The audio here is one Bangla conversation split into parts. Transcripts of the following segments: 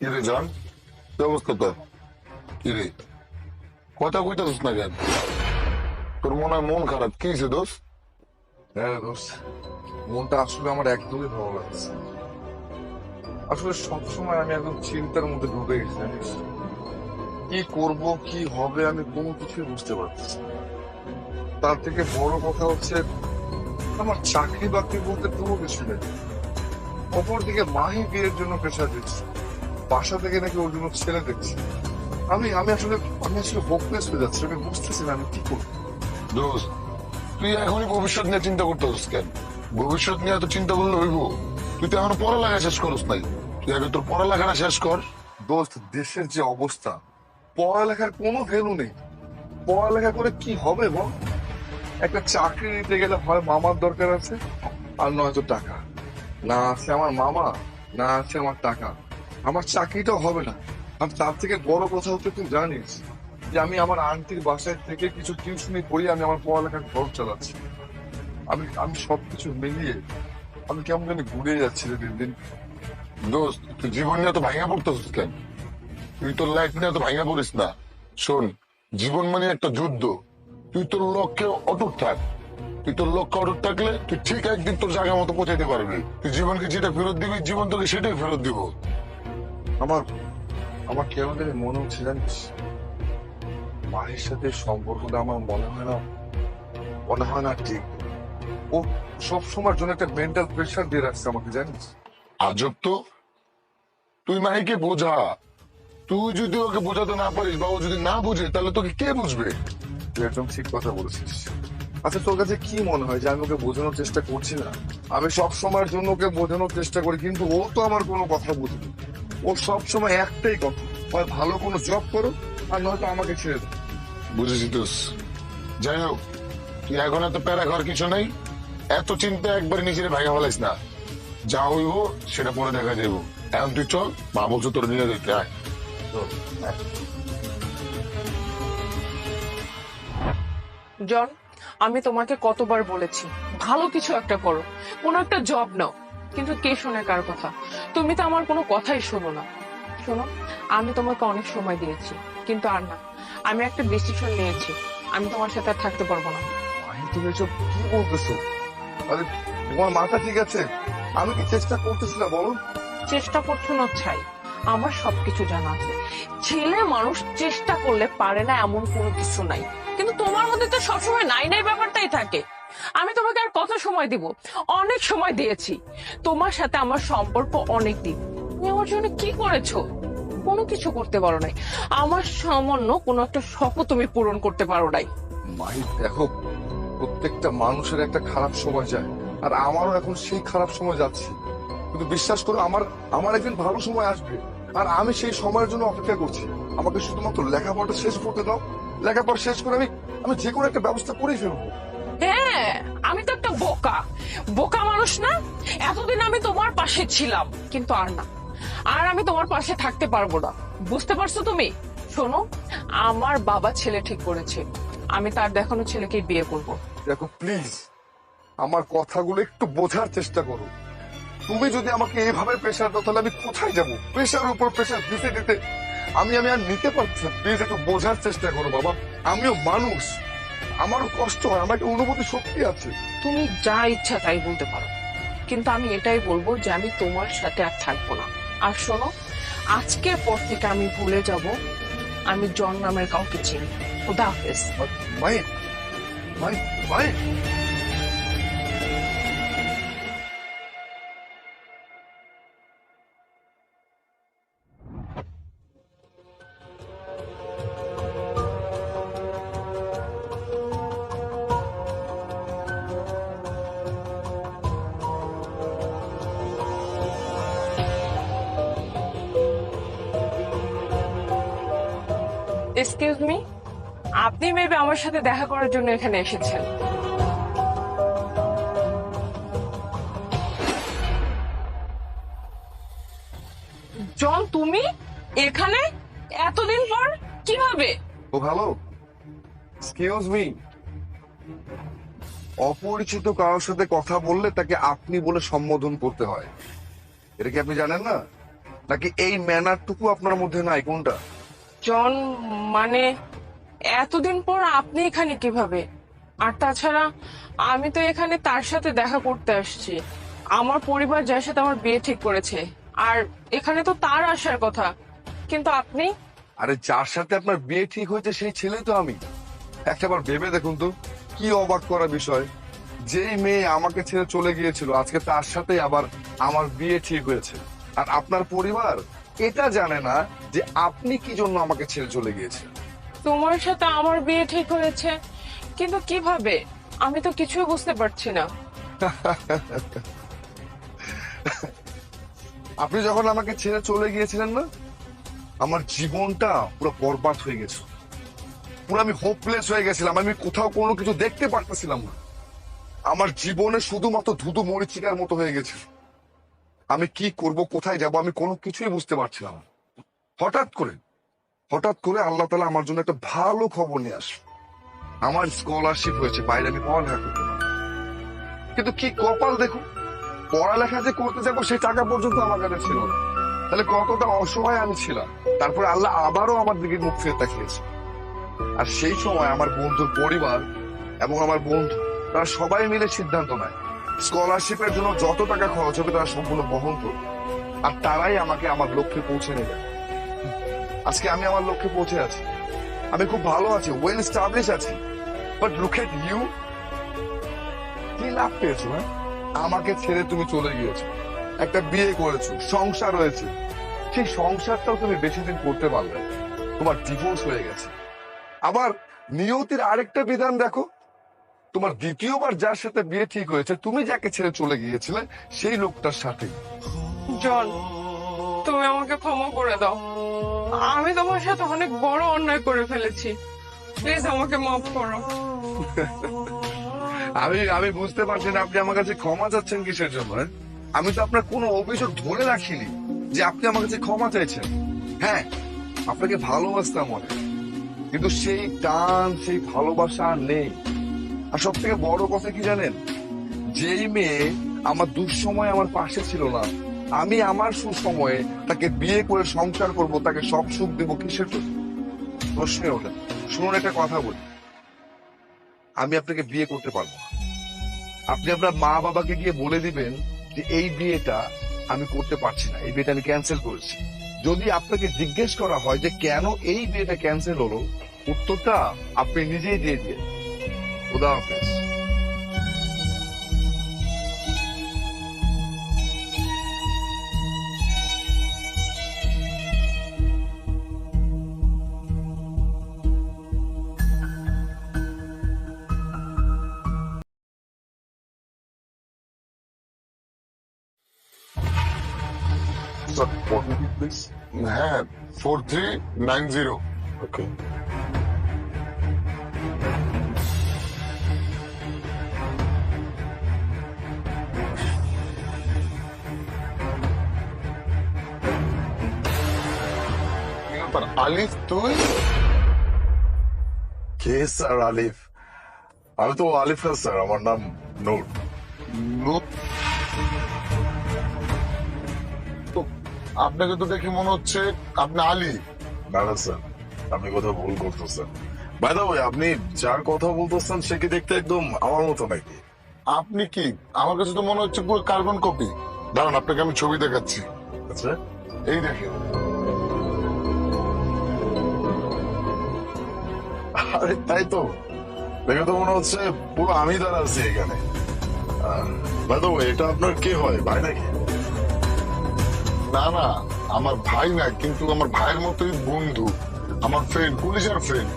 কিরে জন? কি অবস্থা তোর? কিরে কথা কইতাছিস না কেন? তোর মনে হয় মন খারাপ। কি হয়েছে দোষ হ্যাঁ দোস্ত, মনটা আসলে আমার একদমই ভালো লাগছে আসলে সবসময় আমি একদম চিন্তার মধ্যে ঢুকে গেছি, জানিস? কি করব, কি হবে, আমি কোনো কিছুই বুঝতে পারছি। তার থেকে বড় কথা হচ্ছে, আমার চাকরি বাকরি বলতে কোনো কিছু নেই। অপরদিকে মাহি বিয়ের জন্য প্রেশার দিচ্ছে। বাসা থেকে নাকি ওর জন্য ছেলে দেখছি। আমি আমি আসলে আমি আসলে হোপলেস হয়ে যাচ্ছি আমি বুঝতেছি না আমি কি করব। দোষ তুই এখনই ভবিষ্যৎ নিয়ে চিন্তা করতে করতেছিস কেন? ভবিষ্যৎ নিয়ে এত চিন্তা করলে হইব? তুই তো এখনও পড়ালেখা শেষ করস নাই। তুই আগে তোর পড়ালেখাটা শেষ কর। দোস্ত দেশের যে অবস্থা পড়ালেখার কোনো ভ্যালু নেই। পড়ালেখা করে কি হবে বল? একটা চাকরি নিতে গেলে হয় মামার দরকার আছে আর নয়তো টাকা। না আছে আমার মামা না আছে আমার টাকা। আমার চাকরিটাও হবে না। আর তার থেকে বড় কথা হচ্ছে তুই জানিস যে আমি আমার আন্টির বাসায় থেকে কিছু টিউশনি করি আমি আমার পড়ালেখার খরচ চালাচ্ছি। আমি আমি সবকিছু মিলিয়ে আমি কেমন জানি ঘুরে যাচ্ছি দিন দিন দোস্ত, তুই জীবন নিয়ে তো ভাঙা পড়তেছিস কেন? তুই তোর লাইফ নিয়ে তো ভাঙা পড়িস না। শোন, জীবন মানে একটা যুদ্ধ। তুই তোর লক্ষ্যে অটুট থাক। তুই তোর লক্ষ্যে অটুট থাকলে তুই ঠিক একদিন তোর জায়গা মতো পৌঁছাইতে পারবি। তুই জীবনকে যেটা ফেরত দিবি জীবন তোকে সেটাই ফেরত দিব। আমার আমার কেমন জানি মনে হচ্ছে জানিস? মায়ের সাথে সম্পর্কটা আমার মনে হয় না মনে হয় না ঠিক। ও সব সময়ের জন্য একটা মেন্টাল প্রেশার দিয়ে রাখছে আমাকে জানিস? আজব তো। তুই মাইকে বোঝা। তুই যদি ওকে বোঝাতে না পারিস বা ও যদি না বুঝে তাহলে তোকে কে বুঝবে? তুই একদম ঠিক কথা বলেছিস। আচ্ছা তোর কাছে কি মনে হয় যে আমি ওকে বোঝানোর চেষ্টা করছি না? আমি সব সময়ের জন্য ওকে বোঝানোর চেষ্টা করি কিন্তু ও তো আমার কোনো কথা বুঝবে। ও সব সময় একটাই কথা। হয় ভালো কোনো জব করো আর নয়তো আমাকে ছেড়ে দাও। বুঝেছি তোস যাই হোক তুই এখন এত প্যারা করার কিছু নেই। এত চিন্তা একবার নিজের ভাইয়া ফেলাইস না। যা হইব সেটা পরে দেখা যাইব। এখন তুই চল মা বলছো তোর নিয়ে যেতে আয়। জন আমি তোমাকে কতবার বলেছি ভালো কিছু একটা করো। কোনো একটা জব নাও। কিন্তু কে শোনে কার কথা? তুমি তো আমার কোনো কথাই শোনো না। শোনো আমি তোমাকে অনেক সময় দিয়েছি কিন্তু আর না। আমি একটা ডিসিশন নিয়েছি আমি তোমার সাথে আর থাকতে পারব না। তুমি এসব কি বলতেছো? আরে তোমার মাথা ঠিক আছে? আমি কি চেষ্টা করতেছি না বলো। চেষ্টা করছ না ছাই। আমার সবকিছু জানা আছে। ছেলে মানুষ চেষ্টা করলে পারে না এমন কোনো কিছু নাই। কিন্তু তোমার মধ্যে তো সবসময় নাই নাই ব্যাপারটাই থাকে। আমি তোমাকে আর কত সময় দিব? অনেক সময় দিয়েছি। তোমার সাথে আমার সম্পর্ক অনেক দিন। তুমি আমার জন্য কি করেছ? কোনো কিছু করতে পারো নাই। আমার সামান্য কোনো একটা শখও তুমি পূরণ করতে পারো নাই। মাই, দেখো, প্রত্যেকটা মানুষের একটা খারাপ সময় যায়, আর আমারও এখন সেই খারাপ সময় যাচ্ছে। কিন্তু বিশ্বাস করো, আমার আমার একদিন ভালো সময় আসবে, আর আমি সেই সময়ের জন্য অপেক্ষা করছি। আমাকে শুধুমাত্র লেখাপড়াটা শেষ করতে দাও। লেখাপড়া শেষ করে আমি আমি যে কোনো একটা ব্যবস্থা করেই ফেলব। হ্যাঁ আমি তো একটা বোকা। বোকা মানুষ না, এতদিন আমি তোমার পাশে ছিলাম, কিন্তু আর না। আর আমি তোমার পাশে থাকতে পারব না। বুঝতে পারছ তুমি? শোনো, আমার বাবা ছেলে ঠিক করেছে। আমি তার দেখানো ছেলেকে বিয়ে করব। দেখো প্লিজ আমার কথাগুলো একটু বোঝার চেষ্টা করো। তুমি যদি আমাকে এইভাবে প্রেশার দাও, তাহলে আমি কোথায় যাব? প্রেশার উপর প্রেশার দিতে দিতে আমি আমি আর নিতে পারছি প্লিজ একটু বোঝার চেষ্টা করো, বাবা। আমিও মানুষ। আমারও কষ্ট হয় আমার একটা অনুভূতি শক্তি আছে। তুমি যা ইচ্ছা তাই বলতে পারো। কিন্তু আমি এটাই বলব যে আমি তোমার সাথে আর থাকব না। আর শোনো আজকের পর থেকে আমি ভুলে যাব আমি জন নামের কাউকে চিনি খুদা হাফেজ। My my my excuse me আপনি মেবি আমার সাথে দেখা করার জন্য এখানে এসেছেন। জন, তুমি? এখানে? এতদিন পর? কীভাবে? ও হ্যালো এক্সকিউজ মি অপরিচিত কারোর সাথে কথা বললে তাকে আপনি বলে সম্বোধন করতে হয়। এটা কি আপনি জানেন না? নাকি এই ম্যানারটুকু আপনার মধ্যে নাই? কোনটা? জন মানে এতদিন পর আপনি এখানে কীভাবে? আর তাছাড়া, আমি তো এখানে তার সাথে দেখা করতে আসছি। আমার পরিবার যার সাথে আমার বিয়ে ঠিক করেছে। আর এখানে তো তার আসার কথা। কিন্তু আপনি? আরে, যার সাথে আপনার বিয়ে ঠিক হয়েছে সেই ছেলে তো আমি। একটাবার ভেবে দেখুন তো, কি অবাক করা বিষয়। যেই মেয়ে আমাকে ছেড়ে চলে গিয়েছিল, আজকে তার সাথে আবার আমার বিয়ে ঠিক হয়েছে। আর আপনার পরিবার? এটা জানে না যে আপনি কি জন্য আমাকে ছেড়ে চলে গিয়েছেন তোমার সাথে আমার বিয়ে ঠিক হয়েছে কিন্তু কীভাবে? আমি তো কিছুই বুঝতে পারছি না। আপনি যখন আমাকে ছেড়ে চলে গিয়েছিলেন না আমার জীবনটা পুরো বরবাদ হয়ে গেছে পুরো আমি হোপলেস হয়ে গেছিলাম আমি কোথাও কোনো কিছু দেখতে পারতেছিলাম না। আমার জীবনে শুধুমাত্র ধুধু মরিচিকার মতো হয়ে গেছে আমি কি করব, কোথায় যাব, আমি কোনো কিছুই বুঝতে পারছিলাম হঠাৎ করে হঠাৎ করে আল্লাহ তালা আমার জন্য একটা ভালো খবর নিয়ে আসে আমার স্কলারশিপ হয়েছে, বাইরে আমি পড়ালেখা করতে পারব। কিন্তু কি কপাল দেখো পড়ালেখা যে করতে যাব সেই টাকা পর্যন্ত আমার কাছে ছিল না। তাহলে কতটা অসহায় আমি ছিলাম। তারপরে আল্লাহ আবারও আমার দিকে মুখ ফিরে তাকিয়েছে। আর সেই সময় আমার বন্ধুর পরিবার এবং আমার বন্ধু, তারা সবাই মিলে সিদ্ধান্ত নেয় স্কলারশিপের জন্য যত টাকা খরচ হবে তারা সম্পূর্ণ বহন করবে। আর তারাই আমাকে আমার লক্ষ্যে পৌঁছে নেবে। আজকে আমি আমার লক্ষ্যে পৌঁছে আছি। আমি খুব ভালো আছি ওয়েল স্টাবলিশ আছি। বাট লুক এট ইউ কি লাভ পেয়েছ হ্যাঁ? আমাকে ছেড়ে তুমি চলে গিয়েছো। একটা বিয়ে করেছ, সংসার রয়েছে সেই সংসারটাও তুমি বেশি দিন করতে পারবে। তোমার ডিভোর্স হয়ে গেছে। আবার নিয়তির আরেকটা বিধান দেখো। তোমার দ্বিতীয়বার যার সাথে বিয়ে ঠিক হয়েছে তুমি যাকে ছেড়ে চলে গিয়েছিলে সেই লোকটার সাথে জন তুমি আমাকে ক্ষমা করে দাও। আমি তোমার সাথে অনেক বড় অন্যায় করে ফেলেছি। প্লিজ আমাকে মাফ করো। আমি আমি বুঝতে পারছি না আপনি আমার কাছে ক্ষমা চাচ্ছেন কিসের জন্য হ্যাঁ? আমি তো আপনার কোনো অভিযোগ ধরে রাখিনি যে আপনি আমার কাছে ক্ষমা চাইছেন। হ্যাঁ আপনাকে ভালোবাসতাম অনেক কিন্তু সেই টান সেই ভালোবাসা নেই। আর সব থেকে বড় কথা কি জানেন? যেই মেয়ে আমার দুঃসময় আমার পাশে ছিল না, আমি আমার সুসময়ে তাকে বিয়ে করে সংসার করব, তাকে সব সুখ দেবো কিসের জন্য? প্রশ্নে ওঠে। শুনুন, একটা কথা বলি। আমি আপনাকে বিয়ে করতে পারব আপনি আপনার মা বাবাকে গিয়ে বলে দিবেন যে এই বিয়েটা আমি করতে পারছি না, এই বিয়েটা আমি ক্যান্সেল করেছি। যদি আপনাকে জিজ্ঞেস করা হয় যে কেন এই বিয়েটা ক্যান্সেল হলো, উত্তরটা আপনি নিজেই দিয়ে দিয়ে Kudahafiz. Sir, what will be please? Man, 4390. Okay. আলিফ তুই? কে স্যার আলিফ? আমি তো আলিফ না স্যার আমার নাম নূর। নূর- আপনাকে তো দেখে মনে হচ্ছে আপনি আলী। না না স্যার আপনি কোথাও ভুল করতেছেন। বাই দা ওয়ে আপনি যার কথা বলতেছেন সে কি দেখতে একদম আমার মতো নাকি? আপনি কি? আমার কাছে তো মনে হচ্ছে পুরো কার্বন কপি। দাঁড়ান আপনাকে আমি ছবি দেখাচ্ছি। আচ্ছা। এই দেখেন। আরে, তাই তো। দেখে তো মনে হচ্ছে পুরো আমি এখানে। এটা আপনার কে হয়? ভাই নাকি? না না, আমার ভাই না, কিন্তু আমার ভাইয়ের মতোই বন্ধু, আমার ফ্রেন্ড পুলিশের ফ্রেন্ড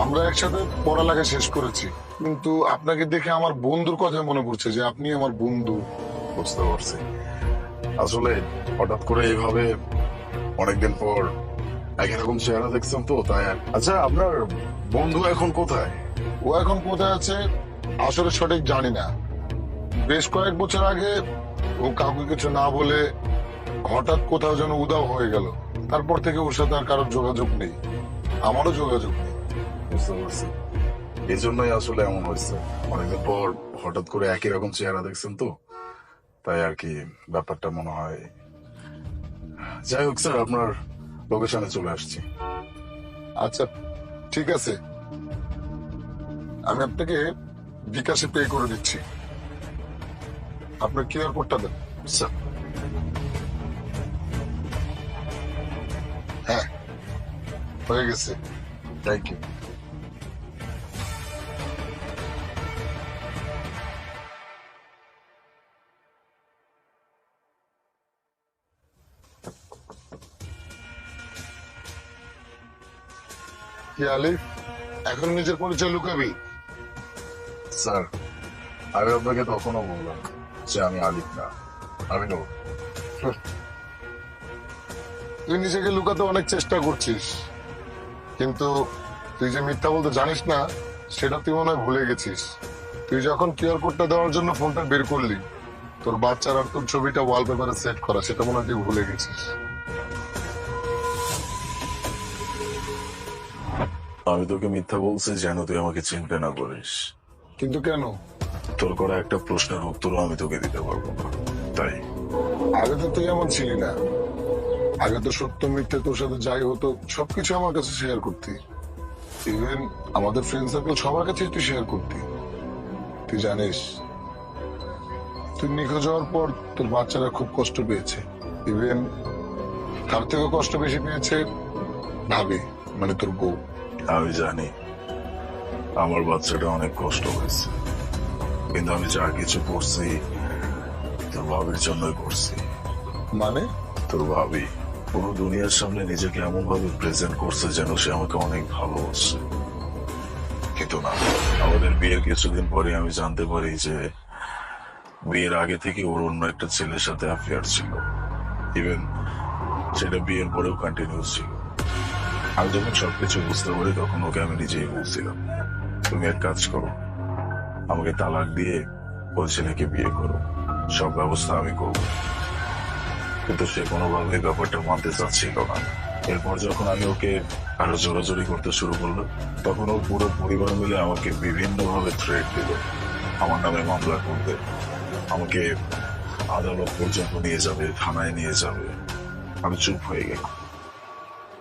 আমরা একসাথে পড়ালেখা শেষ করেছি। কিন্তু আপনাকে দেখে আমার বন্ধুর কথা মনে পড়ছে যে আপনি আমার বন্ধু। বুঝতে পারছি। আসলে হঠাৎ করে এইভাবে অনেকদিন পর একই রকম চেহারা দেখছেন তো তাই আচ্ছা আপনার বন্ধু এখন কোথায়? ও এখন কোথায় আছে আসলে সঠিক জানি না। বেশ কয়েক বছর আগে ও কাউকে কিছু না বলে হঠাৎ কোথাও যেন উদাও হয়ে গেল। তারপর থেকে ওর সাথে আর কারোর যোগাযোগ নেই। আমারও যোগাযোগ নেই। বুঝতে পারছি। এই জন্যই আসলে এমন হয়েছে। অনেকদিন পর হঠাৎ করে একই রকম চেহারা দেখছেন তো তাই আর কি ব্যাপারটা মনে হয়। যাই হোক স্যার আপনার লোকেশনে চলে আসছি। আচ্ছা ঠিক আছে। আমি আপনাকে বিকাশে পে করে দিচ্ছি। আপনার কিউআর কোডটা দেন, স্যার। হ্যাঁ হয়ে গেছে। থ্যাংক ইউ কি আলিফ? এখন নিজের পরিচয় লুকাবি? স্যার আমি আপনাকে তখনও বললাম যে আমি আলিফ না। আমি নূর তুই নিজেকে লুকাতে অনেক চেষ্টা করছিস। কিন্তু তুই যে মিথ্যা বলতে জানিস না সেটা তুই মনে হয় ভুলে গেছিস। তুই যখন কিউআর কোডটা দেওয়ার জন্য ফোনটা বের করলি তোর বাচ্চার আর তোর ছবিটা ওয়ালপেপারে সেট করা সেটা মনে হয় তুই ভুলে গেছিস। আমি তোকে মিথ্যা বলছি যেন তুই আমাকে চিনতে না করিস কিন্তু কেন? তোর করা একটা প্রশ্নের উত্তরও আমি তোকে দিতে পারব না। তাই। আগে তো তুই এমন ছিলি না। আগে তো সত্য মিথ্যে তোর সাথে যাই হতো সবকিছু আমার কাছে শেয়ার করতি। ইভেন আমাদের ফ্রেন্ড সার্কেল সবার কাছে তুই শেয়ার করতি। তুই জানিস তুই নিখোঁজ হওয়ার পর তোর বাচ্চারা খুব কষ্ট পেয়েছে। ইভেন তার থেকেও কষ্ট বেশি পেয়েছে ভাবি মানে তোর বউ। আমি জানি আমার বাচ্চাটা অনেক কষ্ট হয়েছে। কিন্তু আমি যা কিছু করছি তোর ভাবির জন্যই করছি। মানে? তোর ভাবি পুরো দুনিয়ার সামনে নিজেকে এমন ভাবে প্রেজেন্ট করছে যেন সে আমাকে অনেক ভালোবাসে। কিন্তু না আমাদের বিয়ের কিছুদিন পরে আমি জানতে পারি যে বিয়ের আগে থেকে ওর অন্য একটা ছেলের সাথে অ্যাফেয়ার ছিল। ইভেন সেটা বিয়ের পরেও কন্টিনিউ ছিল। আমি যখন সবকিছু বুঝতে পারি, তখন ওকে আমি নিজেই বলছিলাম, তুমি এক কাজ করো, আমাকে তালাক দিয়ে ওই ছেলেকে বিয়ে করো, সব ব্যবস্থা আমি করব। কিন্তু সে কোনোভাবে ব্যাপারটা মানতে চাচ্ছিল না। এরপর যখন আমি ওকে আরও জোরাজোরি করতে শুরু করল, তখন ওর পুরো পরিবার মিলে আমাকে বিভিন্ন ভাবে থ্রেট দিল। আমার নামে মামলা করবে, আমাকে আদালত পর্যন্ত নিয়ে যাবে, থানায় নিয়ে যাবে। আমি চুপ হয়ে গেলাম।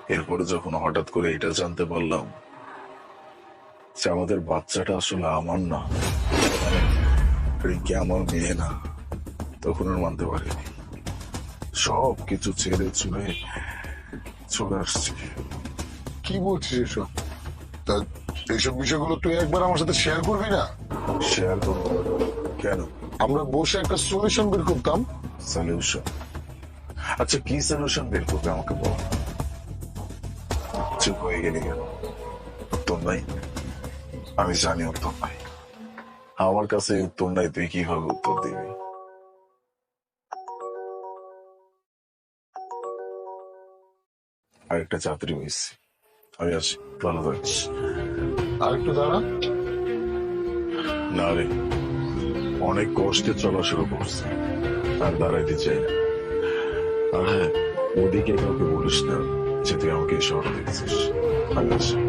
এরপরে যখন হঠাৎ করে এটা জানতে পারলাম যে আমাদের বাচ্চাটা আসলে আমার না রিঙ্কি আমার মেয়ে না তখন আর মানতে পারিনি। সব কিছু ছেড়ে ছুড়ে চলে আসছি। কি বলছিস এসব? তা এইসব বিষয়গুলো তুই একবার আমার সাথে শেয়ার করবি না? শেয়ার করব। কেন? আমরা বসে একটা সলিউশন বের করতাম। সলিউশন আচ্ছা কি সলিউশন বের করবে আমাকে বল? চুপ হয়ে গেলি কেন উত্তর নাই আমি জানি উত্তর নাই আমার কাছে উত্তর নাই তুই কীভাবে উত্তর দিবি আরেকটা চাকরি হয়েছে আমি আসি ভালো থাকিস আর একটু দাঁড়া না রে অনেক কষ্টে চলা শুরু করছে আর দাঁড়াইতে চাই না আর হ্যাঁ ওদিকে কাউকে বলিস না যে তুই আমাকে এই শহরে দেখেছিস আমি আসি